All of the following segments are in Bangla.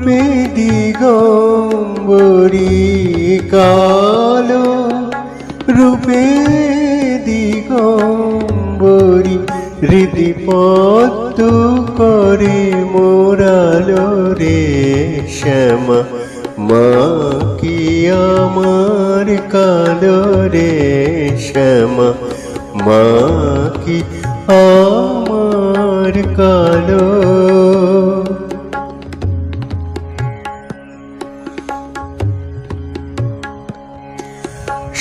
রূপে দিগম্বরী কালো, রূপে দিগম্বরী হৃদি পদ্ম করে মোরালো রে শ্যামা, মা কি আমার কালো রে শ্যামা, মা কি আমার কালো?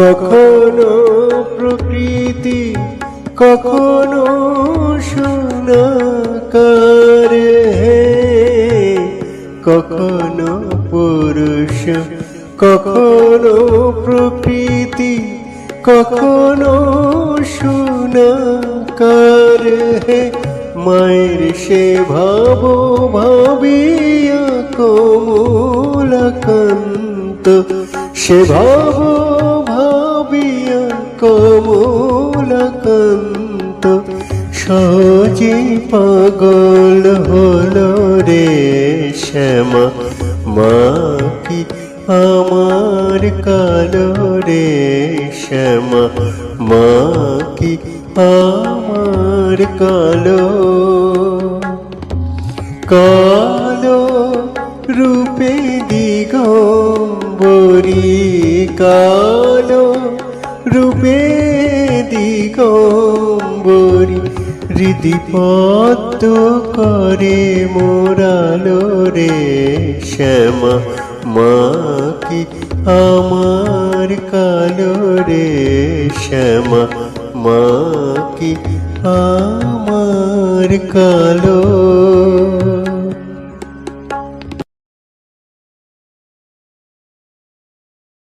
কখনো প্রকৃতি, কখনো সোনাকার কখনো পুরুষ, কখনো প্রকৃতি, কখনো সোনাকার মায়ের সে ভাব ভাবিয়া কমলাকান্ত সে ভাব কমলাকান্ত সহজে পাগল হলো রে শ্যামা। মা কি আমার কালো রে শ্যামা? মা কি আমার কালো? কালো রূপে দিগম্বরী রূপে দিগম্বরী হৃদি পদ্ম করে মোরালো রে শ্যামা মা কি আমার কালো রে শ্যামা মা কি আমার কালো